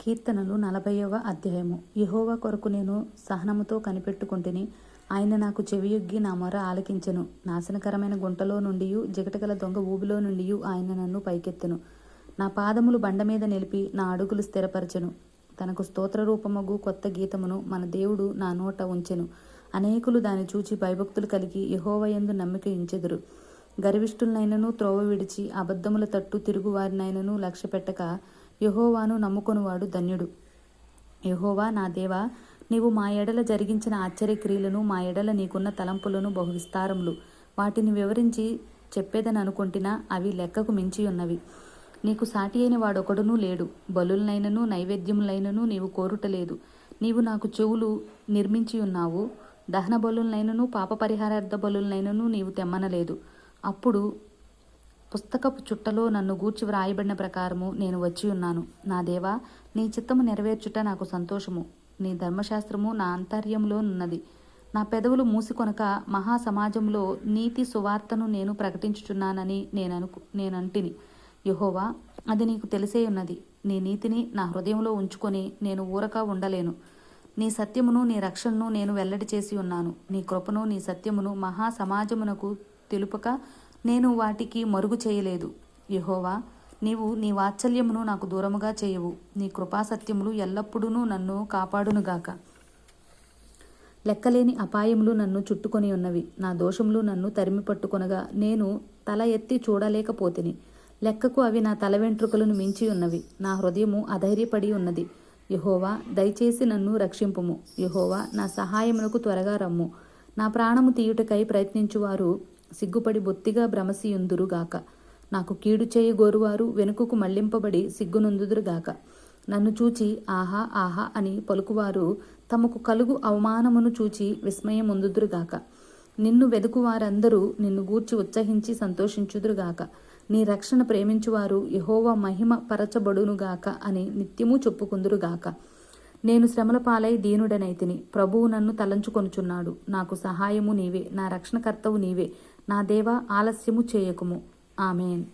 కీర్తనలు నలభైవ అధ్యాయము. యహోవ కొరకు నేను సహనముతో కనిపెట్టుకుంటుని ఆయన నాకు చెవియొగ్గి నా మొర ఆలకించెను. నాశనకరమైన గుంటలో నుండి జిగటగల దొంగ ఊబిలో నుండి ఆయన నన్ను పైకెత్తెను. నా పాదములు బండ మీద నిలిపి నా అడుగులు స్థిరపరచెను. తనకు స్తోత్ర రూపమగు కొత్త గీతమును మన దేవుడు నా నోట ఉంచెను. అనేకులు దాన్ని చూచి భయభక్తులు కలిగి యహోవయందు నమ్మిక ఇంచెదురు గర్విష్ఠులనైనను త్రోవ విడిచి అబద్ధముల తట్టు తిరుగువారినైనను లక్ష్య పెట్టక యహోవాను నమ్ముకొనువాడు ధన్యుడు. యహోవా నా దేవా నీవు మా ఎడల జరిగించిన ఆశ్చర్యక్రియలను మా ఎడల నీకున్న తలంపులను బహువిస్తారములు వాటిని వివరించి చెప్పేదని అనుకుంటున్నా అవి లెక్కకు మించి ఉన్నవి నీకు సాటి అయిన వాడొకడునూ లేడు. బలులనైనను నైవేద్యములైనను నీవు కోరుటలేదు. నీవు నాకు చెవులు నిర్మించి ఉన్నావు దహన బలులనైనను పాప పరిహారార్థ బలులనైనను నీవు తెమ్మనలేదు. అప్పుడు పుస్తకపు చుట్టలో నన్ను గూర్చి వ్రాయబడిన ప్రకారము నేను వచ్చి ఉన్నాను. నా దేవా నీ చిత్తము నెరవేర్చుట నాకు సంతోషము. నీ ధర్మశాస్త్రము నా అంతర్యంలో ఉన్నది నా పెదవులు మూసికొనక మహాసమాజంలో నీతి సువార్తను నేను ప్రకటించుచున్నానని నేననుకు నేనంటిని. యహోవా అది నీకు తెలిసే ఉన్నది. నీ నీతిని నా హృదయంలో ఉంచుకొని నేను ఊరక ఉండలేను. నీ సత్యమును నీ రక్షణను నేను వెల్లడి చేసి ఉన్నాను. నీ కృపను నీ సత్యమును మహాసమాజమునకు తెలుపక నేను వాటికి మరుగు చేయలేదు. యహోవా నీవు నీ వాత్సల్యమును నాకు దూరముగా చేయవు. నీ కృపాసత్యములు ఎల్లప్పుడూ నన్ను కాపాడునుగాక లెక్కలేని అపాయములు నన్ను చుట్టుకొని ఉన్నవి. నా దోషములు నన్ను తరిమి పట్టుకొనగా నేను తల ఎత్తి చూడలేకపోతిని. లెక్కకు అవి నా తల వెంట్రుకలను మించి ఉన్నవి. నా హృదయము అధైర్యపడి ఉన్నది. యహోవా దయచేసి నన్ను రక్షింపుము. యహోవా నా సహాయమునకు త్వరగా రమ్ము. నా ప్రాణము తీయుటకై ప్రయత్నించువారు సిగ్గుపడి బొత్తిగా భ్రమసియుందురుగాక నాకు కీడు చేయి గోరువారు వెనుకకు మళ్ళింపబడి సిగ్గునందుదురుగాక నన్ను చూచి ఆహా ఆహా అని పలుకువారు తమకు కలుగు అవమానమును చూచి విస్మయముందుదురుగాక నిన్ను వెదుకువారందరూ నిన్ను గూర్చి ఉత్సహించి సంతోషించుదురుగాక నీ రక్షణ ప్రేమించువారు యహోవా మహిమ పరచబడునుగాక అని నిత్యము చెప్పుకుందురుగాక నేను శ్రమల పాలై దీనుడనైతిని. ప్రభువు నన్ను తలంచుకొనుచున్నాడు. నాకు సహాయము నీవే. నా రక్షణకర్తవు నీవే. నా దేవా ఆలస్యము చేయకుము. ఆమెన్.